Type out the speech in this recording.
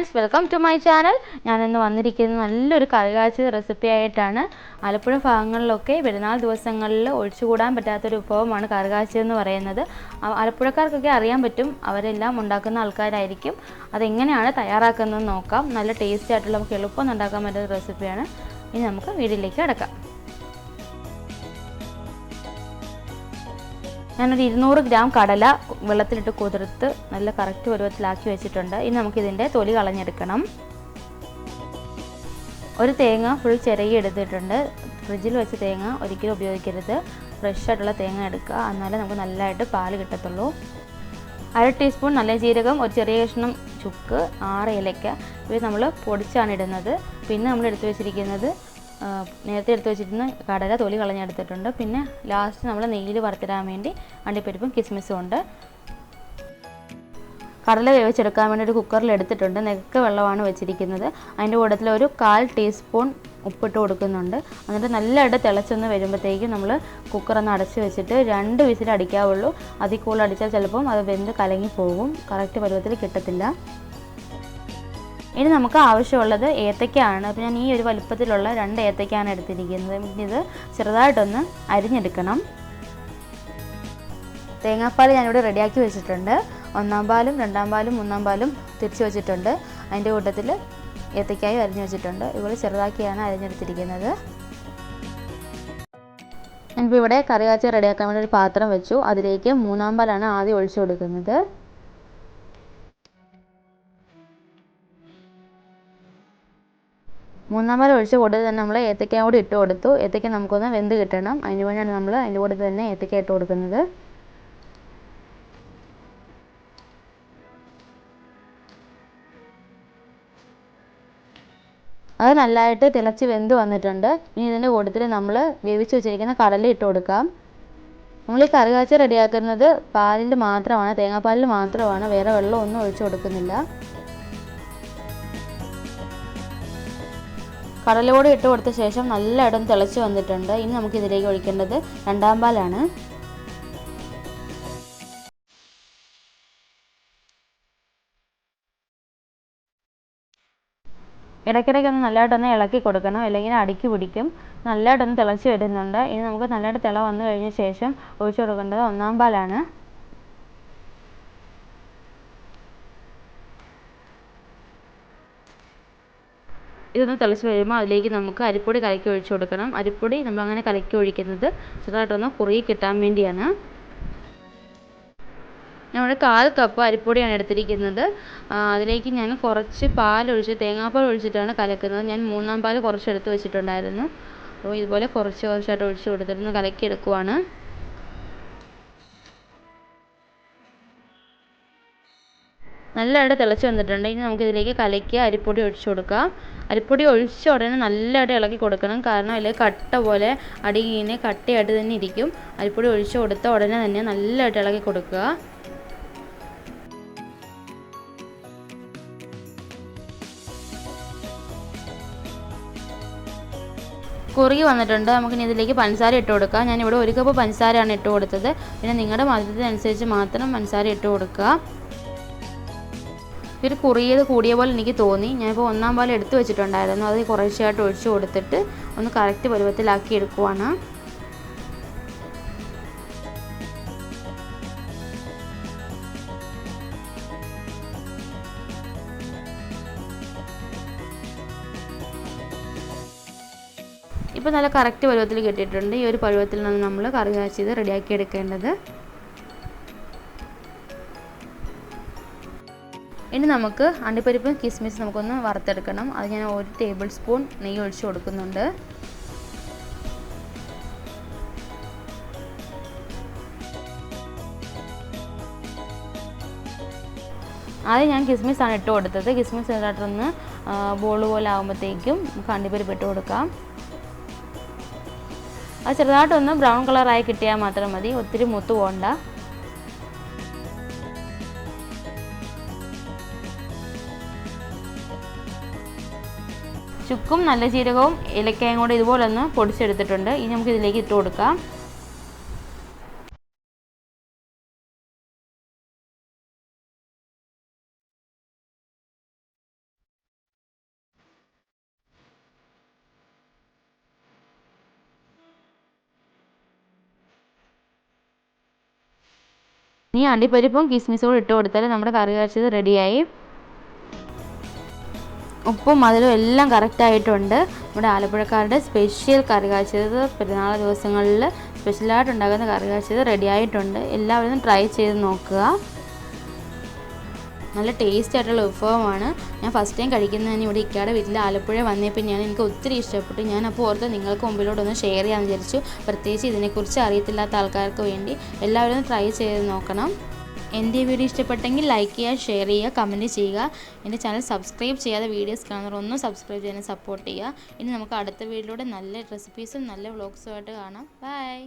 Friends welcome to my channel ഞാൻ ഇന്ന് വന്നിരിക്കുന്നത് നല്ലൊരു കറികാച്ചി റെസിപ്പി ആയിട്ടാണ്. ആലപ്പുഴ ഭാഗങ്ങളിലൊക്കെ പെരുന്നാൾ ദിവസങ്ങളിൽ ഒഴിച്ചുകൂടാൻ പറ്റാത്തൊരു വിഭവമാണ് കറികാച്ചി എന്ന് പറയുന്നത്. ആലപ്പുഴക്കാർക്കൊക്കെ അറിയാൻ പറ്റും അവരെല്ലാം ഉണ്ടാക്കുന്ന ആൾക്കാരായിരിക്കും. അതെങ്ങനെയാണ് തയ്യാറാക്കുന്നത് നോക്കാം. നല്ല ടേസ്റ്റി ആയിട്ടുള്ള നമുക്ക് എളുപ്പം ഉണ്ടാക്കാൻ പറ്റുന്ന റെസിപ്പിയാണ് ഇനി നമുക്ക് വീട്ടിലേക്ക് കിടക്കാം. ഞാനൊരു ഇരുന്നൂറ് ഗ്രാം കടല വെള്ളത്തിലിട്ട് കുതിർത്ത് നല്ല കറക്റ്റ് പരുവത്തിലാക്കി വെച്ചിട്ടുണ്ട്. ഇനി നമുക്കിതിന്റെ തൊലി കളഞ്ഞെടുക്കണം. ഒരു തേങ്ങ ഫുൾ ചിരകി എടുത്തിട്ടുണ്ട്. ഫ്രിഡ്ജിൽ വെച്ച തേങ്ങ ഒരിക്കലും ഉപയോഗിക്കരുത്. ഫ്രഷ് ആയിട്ടുള്ള തേങ്ങ എടുക്കുക. എന്നാലേ നമുക്ക് നല്ലതായിട്ട് പാൽ കിട്ടത്തുള്ളൂ. അര ടീസ്പൂൺ നല്ല ജീരകം ഒരു ചെറിയ കഷ്ണം ചുക്ക് ആറ് ഏലക്ക. ഇവ നമ്മൾ പൊടിച്ചാണ് ഇടുന്നത്. പിന്നെ നമ്മൾ എടുത്തു വെച്ചിരിക്കുന്നത് നേരത്തെ എടുത്തു വെച്ചിരുന്ന കടല തൊലി കളഞ്ഞെടുത്തിട്ടുണ്ട് പിന്നെ ലാസ്റ്റ് നമ്മൾ നെയ്യിൽ വറുത്തിടാൻ വേണ്ടി അണ്ടിപ്പരിപ്പും കിസ്മിസും ഉണ്ട്. കടല വേവിച്ചെടുക്കാൻ വേണ്ടി ഒരു കുക്കറിൽ എടുത്തിട്ടുണ്ട്. നെക്ക വെള്ളമാണ് വെച്ചിരിക്കുന്നത്. അതിന്റെ കൂട്ടത്തിൽ ഒരു കാൽ ടീസ്പൂൺ ഉപ്പിട്ട് കൊടുക്കുന്നുണ്ട്. എന്നിട്ട് നല്ലതായിട്ട് തിളച്ചൊന്ന് വരുമ്പോഴത്തേക്കും നമ്മൾ കുക്കറൊന്ന് അടച്ച് വെച്ചിട്ട് രണ്ട് വിസിൽ അടിക്കാവുള്ളൂ അതിൽ കൂടുതൽ അടിച്ചാൽ ചിലപ്പം അത് വെന്ത് കലങ്ങി പോകും കറക്റ്റ് പരുവത്തിൽ കിട്ടത്തില്ല. ഇനി നമുക്ക് ആവശ്യമുള്ളത് ഏത്തയ്ക്കാണ്. അപ്പോൾ ഞാൻ ഈ ഒരു വലുപ്പത്തിലുള്ള രണ്ട് ഏത്തയ്ക്കാണ് എടുത്തിരിക്കുന്നത്. ഇത് ചെറുതായിട്ടൊന്ന് അരിഞ്ഞെടുക്കണം. തേങ്ങാപ്പാൽ ഞാനിവിടെ റെഡിയാക്കി വെച്ചിട്ടുണ്ട്. ഒന്നാം പാലും രണ്ടാം പാലും മൂന്നാം പാലും തിരിച്ചു വെച്ചിട്ടുണ്ട്. അതിന്റെ കൂട്ടത്തിൽ ഏത്തയ്ക്കായും അരിഞ്ഞു വെച്ചിട്ടുണ്ട്. ഇവിടെ ചെറുതാക്കിയാണ് അരിഞ്ഞെടുത്തിരിക്കുന്നത്. ഞാനിപ്പോൾ ഇവിടെ കറി കാച്ചി റെഡിയാക്കാൻ വേണ്ടി ഒരു പാത്രം വെച്ചു. അതിലേക്ക് മൂന്നാം പാലാണ് ആദ്യം ഒഴിച്ചു കൊടുക്കുന്നത്. മൂന്നാം ഒഴിച്ച് കൂട്ടത്തിൽ തന്നെ നമ്മൾ ഏത്തയ്ക്ക കൂടി ഇട്ട് കൊടുത്തു. ഏത്തയ്ക്ക നമുക്കൊന്ന് വെന്ത് കിട്ടണം. അതിന് വേണ്ടിയാണ് നമ്മൾ അതിന്റെ കൂടെ തന്നെ ഏത്തയ്ക്ക ഇട്ട് കൊടുക്കുന്നത്. അത് നല്ലതായിട്ട് തിളച്ച് വെന്ത് വന്നിട്ടുണ്ട്. ഇനി ഇതിന്റെ കൂട്ടത്തിൽ നമ്മൾ വേവിച്ച് വെച്ചിരിക്കുന്ന കടല ഇട്ട് കൊടുക്കാം. നമ്മൾ ഈ കറി കാച്ചി റെഡിയാക്കുന്നത് പാലിൽ മാത്രമാണ് തേങ്ങാപ്പാലിൽ മാത്രമാണ്. വേറെ വെള്ളമൊന്നും ഒഴിച്ചു കൊടുക്കുന്നില്ല. കടല കൂടി ഇട്ട് കൊടുത്ത ശേഷം നല്ലയിടം തിളച്ച് വന്നിട്ടുണ്ട്. ഇനി നമുക്ക് ഇതിലേക്ക് ഒഴിക്കേണ്ടത് രണ്ടാം പാലാണ്. ഇടയ്ക്കിടയ്ക്ക് ഒന്ന് നല്ലതായിട്ടൊന്ന് ഇളക്കി കൊടുക്കണം. അല്ലെങ്കിൽ അടുക്കി പിടിക്കും. നല്ലതായിട്ടൊന്ന് തിളച്ച് വരുന്നുണ്ട്. ഇനി നമുക്ക് നല്ലതായിട്ട് തിള വന്നു കഴിഞ്ഞ ശേഷം ഒഴിച്ചു കൊടുക്കേണ്ടത് ഒന്നാം പാലാണ്. ഇതൊന്ന് തിളച്ച് വരുമ്പോൾ അതിലേക്ക് നമുക്ക് അരിപ്പൊടി കലക്കി ഒഴിച്ച് കൊടുക്കണം. അരിപ്പൊടി നമ്മൾ അങ്ങനെ കലക്കി ഒഴിക്കുന്നത് ചെറുതായിട്ടൊന്ന് കുറുകി കിട്ടാൻ വേണ്ടിയാണ്. നമ്മൾ കാൽ കപ്പ് അരിപ്പൊടിയാണ് എടുത്തിരിക്കുന്നത്. അതിലേക്ക് ഞാൻ കുറച്ച് പാലൊഴിച്ച് തേങ്ങാപ്പാൽ ഒഴിച്ചിട്ടാണ് കലക്കുന്നത്. ഞാൻ മൂന്നാം പാൽ കുറച്ച് എടുത്ത് വെച്ചിട്ടുണ്ടായിരുന്നു. അപ്പോൾ ഇതുപോലെ കുറച്ച് കുറച്ചായിട്ട് ഒഴിച്ച് കൊടുത്തിരുന്നു കലക്കി എടുക്കുവാണ് നല്ലതായിട്ട് തിളച്ച് വന്നിട്ടുണ്ട്. ഇനി നമുക്ക് ഇതിലേക്ക് കലക്കിയ അരിപ്പൊടി ഒഴിച്ച് കൊടുക്കാം. അരിപ്പൊടി ഒഴിച്ച ഉടനെ നല്ലതായിട്ട് ഇളക്കി കൊടുക്കണം. കാരണം അതിൽ കട്ട പോലെ അടിയിൽ ഇങ്ങനെ കട്ടയായിട്ട് തന്നെ ഇരിക്കും. അരിപ്പൊടി ഒഴിച്ച് കൊടുത്ത ഉടനെ തന്നെ നല്ലതായിട്ട് ഇളക്കി കൊടുക്കുക. കുറുകി വന്നിട്ടുണ്ട്. നമുക്കിനി ഇതിലേക്ക് പഞ്ചസാര ഇട്ട് കൊടുക്കാം. ഞാനിവിടെ ഒരു കപ്പ് പഞ്ചസാരയാണ് ഇട്ട് കൊടുത്തത്. പിന്നെ നിങ്ങളുടെ മധുരത്തിനനുസരിച്ച് മാത്രം പഞ്ചസാര ഇട്ട് കൊടുക്കുക. ഒരു കുറിയത് കൂടിയ പോലെ എനിക്ക് തോന്നി. ഞാനിപ്പോൾ ഒന്നാം പാൽ എടുത്തു വെച്ചിട്ടുണ്ടായിരുന്നു. അത് കുറേശ്ശെയായിട്ട് ഒഴിച്ചു കൊടുത്തിട്ട് ഒന്ന് കറക്റ്റ് പരുവത്തിലാക്കി എടുക്കുവാണ്. ഇപ്പോൾ നല്ല കറക്റ്റ് പരുവത്തിൽ കിട്ടിയിട്ടുണ്ട്. ഈ ഒരു പരുവത്തിൽ നിന്ന് നമ്മൾ കറി കാച്ചിത് റെഡിയാക്കി എടുക്കേണ്ടത്. ഇനി നമുക്ക് അണ്ടിപ്പരിപ്പും കിസ്മിസ് നമുക്കൊന്ന് വറുത്തെടുക്കണം. അത് ഞാൻ ഒരു ടേബിൾ സ്പൂൺ നെയ്യ് ഒഴിച്ച് കൊടുക്കുന്നുണ്ട്. ആദ്യം ഞാൻ കിസ്മിസ് ആണ് ഇട്ട് കൊടുത്തത്. കിസ്മിസ് ഇട്ടിട്ടൊന്ന് ബോൾ പോലെ ആകുമ്പോഴത്തേക്കും നമുക്ക് അണ്ടിപ്പരിപ്പ് ഇട്ട് കൊടുക്കാം. അത് ചെറുതായിട്ടൊന്ന് ബ്രൗൺ കളറായി കിട്ടിയാൽ മാത്രം മതി. ഒത്തിരി മുത്ത് പോകണ്ട ചുക്കും നല്ല ജീരകവും ഇലക്കയും കൂടെ ഇതുപോലെ ഒന്ന് പൊടിച്ചെടുത്തിട്ടുണ്ട്. ഇനി നമുക്ക് ഇതിലേക്ക് ഇട്ട് കൊടുക്കാം. ഇനി അണ്ടിപ്പരിപ്പും കിസ്മിസും കൂടി ഇട്ട് കൊടുത്താൽ നമ്മുടെ കറി കാച്ചത് റെഡിയായി ഉപ്പും മധുരവും എല്ലാം കറക്റ്റായിട്ടുണ്ട് നമ്മുടെ ആലപ്പുഴക്കാരുടെ സ്പെഷ്യൽ കറി കാച്ചത് പെരുന്നാൾ ദിവസങ്ങളിൽ സ്പെഷ്യലായിട്ട് ഉണ്ടാക്കുന്ന കറി കാച്ചത് റെഡി ആയിട്ടുണ്ട്. എല്ലാവരും ട്രൈ ചെയ്ത് നോക്കുക. നല്ല ടേസ്റ്റ് ആയിട്ടുള്ള വിഭവമാണ്. ഞാൻ ഫസ്റ്റ് ടൈം കഴിക്കുന്നതിന് ഇവിടെ ഇക്കാടെ വീട്ടിൽ ആലപ്പുഴ വന്നപ്പോൾ ഞാൻ എനിക്ക് ഒത്തിരി ഇഷ്ടപ്പെട്ടു. ഞാൻ അപ്പോൾ ഓർത്ത് നിങ്ങൾക്ക് മുമ്പിലോട്ടൊന്ന് ഷെയർ ചെയ്യാമെന്ന് വിചാരിച്ചു. പ്രത്യേകിച്ച് ഇതിനെക്കുറിച്ച് അറിയത്തില്ലാത്ത ആൾക്കാർക്ക് വേണ്ടി എല്ലാവരും ട്രൈ ചെയ്ത് നോക്കണം. എന്റെ വീഡിയോ ഇഷ്ടപ്പെട്ടെങ്കിൽ ലൈക്ക് ചെയ്യുക ഷെയർ ചെയ്യുക കമന്റ് ചെയ്യുക. എന്റെ ചാനൽ സബ്സ്ക്രൈബ് ചെയ്യാതെ വീഡിയോസ് കാണുന്നവർ ഒന്ന് സബ്സ്ക്രൈബ് ചെയ്യാൻ സപ്പോർട്ട് ചെയ്യുക. ഇനി നമുക്ക് അടുത്ത വീഡിയോയിലൂടെ നല്ല റെസിപ്പീസും നല്ല വ്ളോഗ്സുമായിട്ട് കാണാം. ബൈ